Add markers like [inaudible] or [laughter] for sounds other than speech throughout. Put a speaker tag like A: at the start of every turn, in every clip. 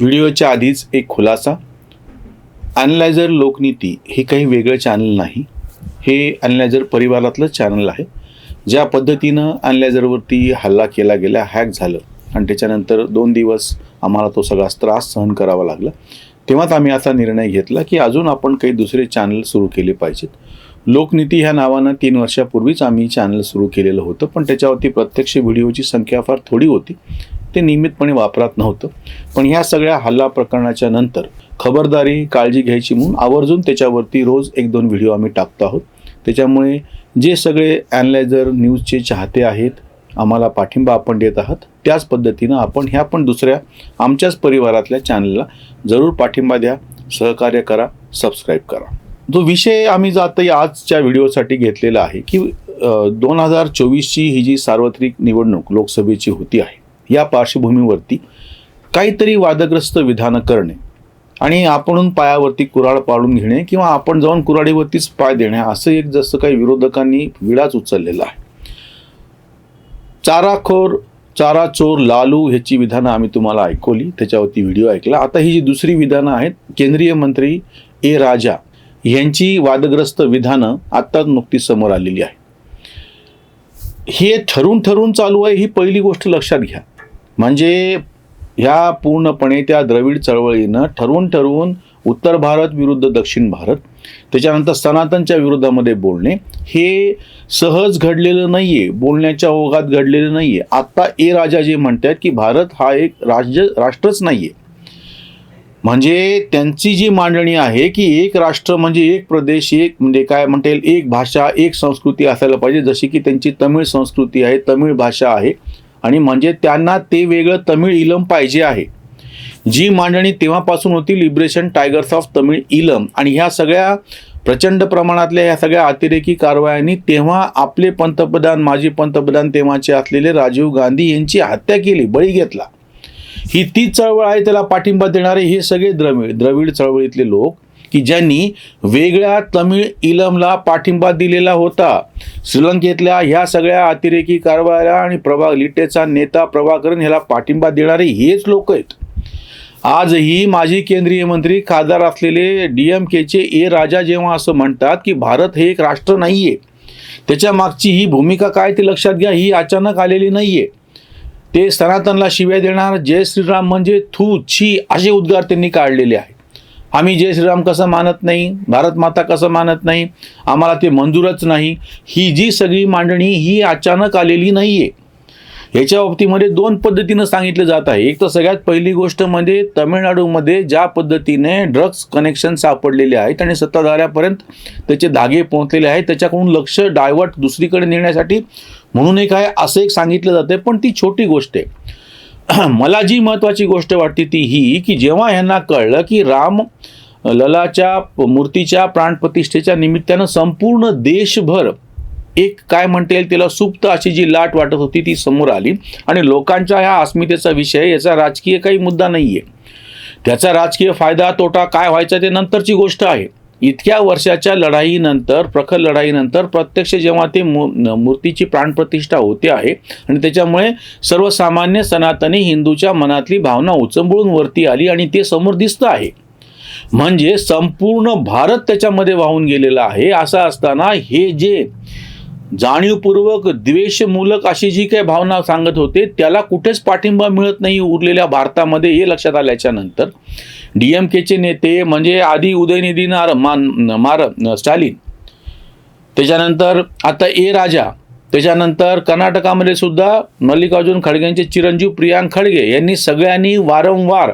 A: व्हिडिओच्या आधीच एक खुलासा. अनलायझर लोकनीती हे काही वेगळं चॅनल नाही. हे अनलायझर परिवारातलं चॅनल आहे. ज्या पद्धतीनं अनलायझरवरती हल्ला केला गेला हॅक झालं आणि त्याच्यानंतर दोन दिवस आम्हाला तो सगळा त्रास सहन करावा लागला. तेव्हाच आम्ही असा निर्णय घेतला की अजून आपण काही दुसरे चॅनल सुरू केले पाहिजेत. लोकनीती ह्या नावानं तीन वर्षापूर्वीच आम्ही चॅनल सुरू केलेलं होतं पण त्याच्यावरती प्रत्यक्ष व्हिडिओची संख्या फार थोडी होती. ते नियमितपणे वापरात नव्हतं. पण ह्या सगळ्या हल्ला प्रकरणाच्या नंतर खबरदारी काळजी घ्यायची म्हणून आवर्जून त्याच्यावरती रोज एक दोन व्हिडिओ आम्ही टाकतो आहोत. त्याच्यामुळे जे सगळे ॲनलायझर न्यूजचे चाहते आहेत आम्हाला पाठिंबा आपण देत आहात त्याच पद्धतीनं आपण ह्या पण दुसऱ्या आमच्याच परिवारातल्या चॅनलला जरूर पाठिंबा द्या सहकार्य करा सबस्क्राईब करा. जो विषय आम्ही जात आजच्या व्हिडिओसाठी घेतलेला आहे की दोन हजार चोवीसची ही जी सार्वत्रिक निवडणूक लोकसभेची होती आहे या पार्श्वभूमीवरती काहीतरी वादग्रस्त विधानं करणे आणि आपण पायावरती कुऱ्हाड पाळून घेणे किंवा आपण जाऊन कुऱ्हाडीवरतीच पाय देणे असं एक जसं काही विरोधकांनी विडाच उचललेला आहे. चाराखोर चारा चोर लालू ह्याची विधानं आम्ही तुम्हाला ऐकवली त्याच्यावरती व्हिडिओ ऐकला. आता ही जी दुसरी विधानं आहेत केंद्रीय मंत्री ए राजा यांची वादग्रस्त विधानं आत्ताच नुकतीच समोर आलेली आहे. हे ठरून ठरून चालू आहे ही पहिली गोष्ट लक्षात घ्या. म्हणजे ह्या पूर्णपणे त्या द्रविड चळवळीनं ठरवून ठरवून उत्तर भारत विरुद्ध दक्षिण भारत त्याच्यानंतर सनातनच्या विरोधामध्ये बोलणे हे सहज घडलेलं नाही आहे बोलण्याच्या ओघात घडलेलं नाही आहे आत्ता ए राजा जे म्हणतात की भारत हा एक राज्य राष्ट्रच नाही आहे म्हणजे त्यांची जी मांडणी आहे की एक राष्ट्र म्हणजे एक प्रदेश एक म्हणजे काय म्हणता येईल एक भाषा एक संस्कृती असायला पाहिजे. जशी की त्यांची तमिळ संस्कृती आहे तमिळ भाषा आहे. आणि म्हणजे त्यांना ते वेगळं तमिळ इलम पाहिजे आहे. जी मांडणी तेव्हापासून होती लिबरेशन टायगर्स ऑफ तमिळ इलम. आणि ह्या सगळ्या प्रचंड प्रमाणातल्या ह्या सगळ्या अतिरेकी कारवायांनी तेव्हा आपले पंतप्रधान माजी पंतप्रधान तेव्हाचे असलेले राजीव गांधी यांची हत्या केली बळी घेतला. ही तीच चळवळ आहे त्याला पाठिंबा देणारे हे सगळे द्रविड द्रविड चळवळीतले लोक की ज्यांनी वेगळ्या तमिळ इलमला पाठिंबा दिलेला होता. श्रीलंकेतल्या ह्या सगळ्या अतिरेकी कारवाया आणि प्रभा लिटेचा नेता प्रभाकरन ह्याला पाठिंबा देणारे हेच लोक आहेत. आजही माजी केंद्रीय मंत्री खासदार असलेले डी एम केचे ए राजा जेव्हा असं म्हणतात की भारत हे एक राष्ट्र नाही आहे त्याच्या मागची ही भूमिका काय ते लक्षात घ्या ही अचानक आलेली नाही आहे ते सनातनला शिव्या देणार जय श्रीराम म्हणजे थू छी असे उद्गार त्यांनी काढलेले आहेत. आम्ही जय श्रीराम कसं मानत नाही? भारत माता कसं मानत नाही? आम्हाला ते मंजूरच नाही. ही जी सगळी मांडणी ही अचानक आलेली नाही आहे ह्याच्या बाबतीमध्ये दोन पद्धतीनं सांगितलं जात आहे. एक तर सगळ्यात पहिली गोष्ट म्हणजे तमिळनाडूमध्ये ज्या पद्धतीने ड्रग्ज कनेक्शन सापडलेले आहेत आणि सत्ताधाऱ्यापर्यंत त्याचे धागे पोहोचलेले आहेत त्याच्याकडून लक्ष डायवर्ट दुसरीकडे नेण्यासाठी म्हणून एक आहे असं एक सांगितलं जातं पण ती छोटी गोष्ट आहे. [clears throat] मला जी महत्त्वाची गोष्ट वाटते ती ही की जेव्हा ह्यांना कळलं की राम ललाच्या मूर्तीच्या प्राणप्रतिष्ठेच्या निमित्तानं संपूर्ण देशभर एक काय म्हणता येईल तिला सुप्त अशी जी लाट वाटत होती ती समोर आली. आणि लोकांच्या ह्या अस्मितेचा विषय याचा राजकीय काही मुद्दा नाही आहे त्याचा राजकीय फायदा तोटा काय व्हायचा ते नंतरची गोष्ट आहे. इतक्या वर्षाच्या लढाईनंतर प्रखर लढाईनंतर प्रत्यक्ष जेव्हा ते मू मूर्तीची प्राणप्रतिष्ठा होते आहे आणि त्याच्यामुळे सर्वसामान्य सनातनी हिंदूच्या मनातली भावना उचंबळून वरती आली आणि ते समोर दिसतं आहे. म्हणजे संपूर्ण भारत त्याच्यामध्ये वाहून गेलेला आहे. असं असताना हे जे जाणीवपूर्वक द्वेषमूलक अशी जी काही भावना सांगत होते त्याला कुठेच पाठिंबा मिळत नाही उरलेल्या भारतामध्ये हे लक्षात आल्याच्यानंतर. डी एम केचे नेते म्हणजे आधी उदयनिधी नार मान मार स्टालिन. त्याच्यानंतर आता ए राजा. त्याच्यानंतर कर्नाटकामध्ये सुद्धा मल्लिकार्जुन खडगेंचे चिरंजीव प्रियांक खडगे यांनी सगळ्यांनी वारंवार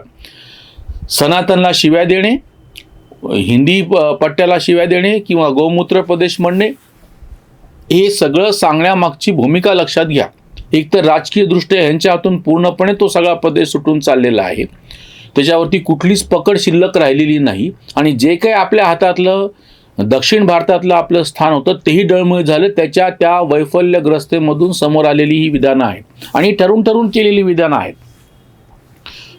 A: सनातनला शिव्या देणे हिंदी प- पट्ट्याला शिव्या देणे किंवा गोमूत्र प्रदेश म्हणणे हे सगळं सांगण्यामागची भूमिका लक्षात घ्या. एक तर राजकीयदृष्ट्या यांच्या हातून पूर्णपणे तो सगळा प्रदेश सुटून चाललेला आहे. त्याच्यावरती कुठलीच पकड शिल्लक राहिलेली नाही आणि जे काही आपल्या हातातलं दक्षिण भारतातलं आपलं स्थान होतं तेही डळमळ झालं. त्याच्या त्या वैफल्यग्रस्तेमधून समोर आलेली ही विधानं आहेत. आणि ठरून ठरून केलेली विधानं आहेत.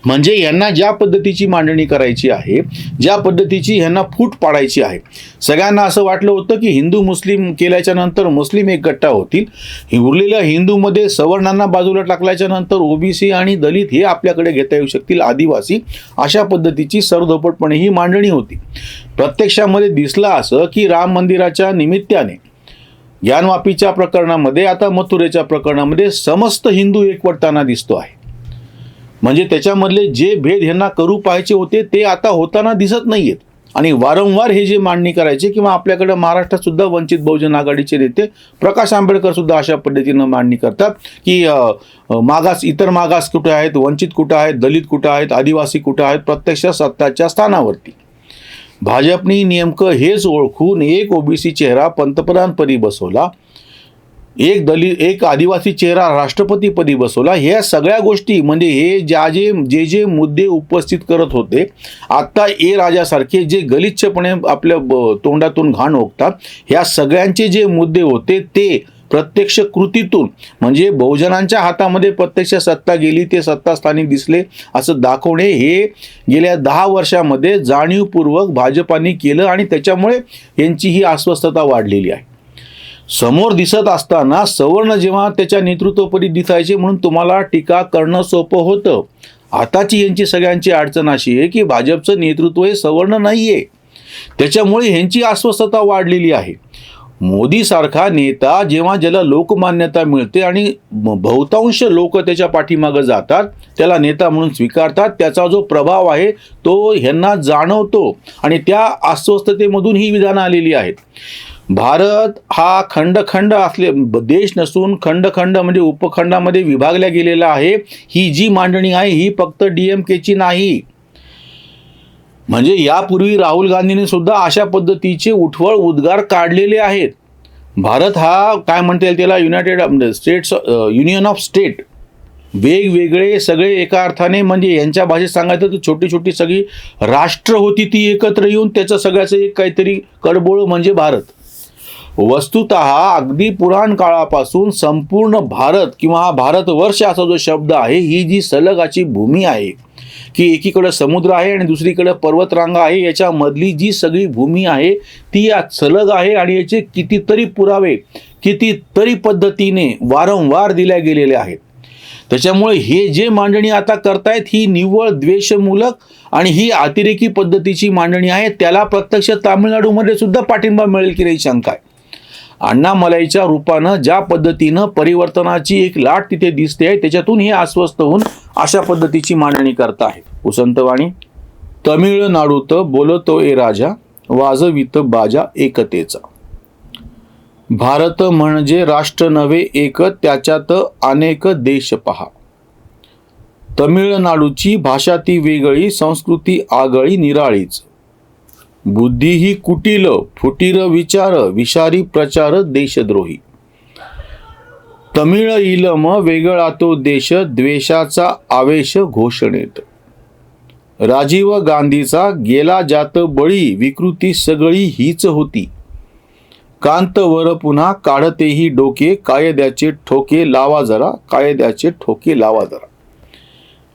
A: म्हणजे यांना ज्या पद्धतीची मांडणी करायची आहे ज्या पद्धतीची यांना फूट पाडायची आहे. सगळ्यांना असं वाटलं होतं की हिंदू मुस्लिम केल्याच्यानंतर मुस्लिम एक गट्टा होतील. उरलेल्या हिंदूमध्ये सवर्णांना बाजूला टाकल्याच्या नंतर ओबीसी आणि दलित हे आपल्याकडे घेता येऊ शकतील आदिवासी अशा पद्धतीची सरधोपटपणे ही मांडणी होती. प्रत्यक्षामध्ये दिसलं असं की राम मंदिराच्या निमित्ताने ज्ञानवापीच्या प्रकरणामध्ये आता मथुरेच्या प्रकरणामध्ये समस्त हिंदू एकवटताना दिसतो आहे. म्हणजे त्याच्यामधले जे भेद ह्यांना करू पाहायचे होते ते आता होताना दिसत नाही आहेत आणि वारंवार हे जे मांडणी करायचे किंवा आपल्याकडे महाराष्ट्रात सुद्धा वंचित बहुजन आघाडीचे नेते प्रकाश आंबेडकर सुद्धा अशा पद्धतीनं मांडणी करतात की मागास इतर मागास कुठे आहेत वंचित कुठं आहेत दलित कुठं आहेत आदिवासी कुठं आहेत प्रत्यक्ष सत्ताच्या स्थानावरती. भाजपनी नेमकं हेच ओळखून एक ओबीसी चेहरा पंतप्रधानपदी बसवला एक दलित एक आदिवासी चेहरा राष्ट्रपतीपदी बसवला. ह्या सगळ्या गोष्टी म्हणजे हे ज्या जे जे जे मुद्दे उपस्थित करत होते आत्ता ए राजासारखे जे गलिच्छपणे आपल्या ब- तोंडातून घाण ओकतात ह्या सगळ्यांचे जे मुद्दे होते ते प्रत्यक्ष कृतीतून म्हणजे बहुजनांच्या हातामध्ये प्रत्यक्ष सत्ता गेली ते सत्तास्थानी दिसले असं दाखवणे हे गेल्या दहा वर्षामध्ये जाणीवपूर्वक भाजपाने केलं आणि त्याच्यामुळे यांची ही अस्वस्थता वाढलेली आहे. समोर दिसत असताना सवर्ण जेव्हा त्याच्या नेतृत्वपदी दिसायचे म्हणून तुम्हाला टीका करणं सोपं होतं. आताची यांची सगळ्यांची अडचण अशी आहे की भाजपचं नेतृत्व हे सवर्ण नाही आहे त्याच्यामुळे ह्यांची अस्वस्थता वाढलेली आहे. मोदीसारखा नेता जेव्हा ज्याला लोकमान्यता मिळते आणि बहुतांश लोक त्याच्या पाठीमागं जातात त्याला नेता म्हणून स्वीकारतात त्याचा जो प्रभाव आहे तो ह्यांना जाणवतो आणि त्या अस्वस्थतेमधून ही विधानं आलेली आहेत. भारत हा खंड-खंड असले देश नसून खंड-खंड म्हणजे उपखंडामध्ये विभागला गेलेला आहे. ही जी मांडणी आहे ही फक्त डी एम केची नाही. म्हणजे यापूर्वी राहुल गांधींनी सुद्धा अशा पद्धतीचे उठवळ उद्गार काढलेले आहेत. भारत हा काय म्हणता येईल त्याला united states union of state वेगवेगळे सगळे एका अर्थाने म्हणजे यांच्या भाषेत सांगायचं तर छोटी छोटी सगळी राष्ट्र होती ती एकत्र येऊन त्याचं सगळ्याचं एक काहीतरी कडबोळ म्हणजे भारत. वस्तुत अगदी पुराण काळापासून संपूर्ण भारत किंवा हा भारतवर्ष असा जो शब्द आहे ही जी सलगाची भूमी आहे की एकीकडे समुद्र आहे आणि दुसरीकडे पर्वतरांगा आहे याच्यामधली जी सगळी भूमी आहे ती या सलग आहे आणि याचे कितीतरी पुरावे कितीतरी पद्धतीने वारंवार दिल्या गेलेले आहेत. त्याच्यामुळे हे जे मांडणी आता करतायत ही निव्वळ द्वेषमूलक आणि ही अतिरेकी पद्धतीची मांडणी आहे त्याला प्रत्यक्ष तामिळनाडूमध्ये सुद्धा पाठिंबा मिळेल की नाही शंका आहे. अण्णामलाईच्या रूपानं ज्या पद्धतीनं परिवर्तनाची एक लाट तिथे दिसते आहे त्याच्यातून हे अस्वस्थ होऊन अशा पद्धतीची मांडणी करत आहेत उसंतवाणी तमिळनाडूत बोलतो ए राजा वाजवित बाजा एकतेचा. भारत म्हणजे राष्ट्र नव्हे एक त्याच्यात अनेक देश पहा. तमिळनाडूची भाषा ती वेगळी संस्कृती आगळी निराळीच. बुद्धी ही कुटील फुटीर विचार विषारी प्रचार देशद्रोही. तमिळ इलम वेगळा तो देश द्वेषाचा आवेश घोषणेत. राजीव गांधीचा गेला जात बळी विकृती सगळी हीच होती. कांतवर पुन्हा काढतेही डोके कायद्याचे ठोके लावा जरा कायद्याचे ठोके लावा जरा.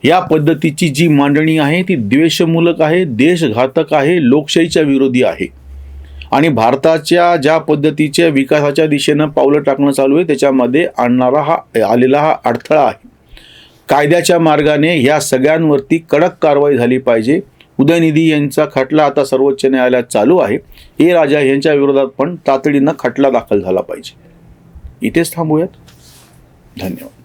A: या पद्धतीची जी मांडणी आहे ती द्वेषमूलक आहे देशघातक आहे लोकशाहीच्या विरोधी आहे. आणि भारताच्या ज्या पद्धतीच्या विकासाच्या दिशेनं पावलं टाकणं चालू आहे त्याच्यामध्ये आणणारा हा आलेला हा अडथळा आहे. कायद्याच्या मार्गाने ह्या सगळ्यांवरती कडक कारवाई झाली पाहिजे. उदयनिधी यांचा खटला आता सर्वोच्च न्यायालयात चालू आहे. हे राजा यांच्या विरोधात पण तातडीनं खटला दाखल झाला पाहिजे. इथेच थांबूयात. धन्यवाद.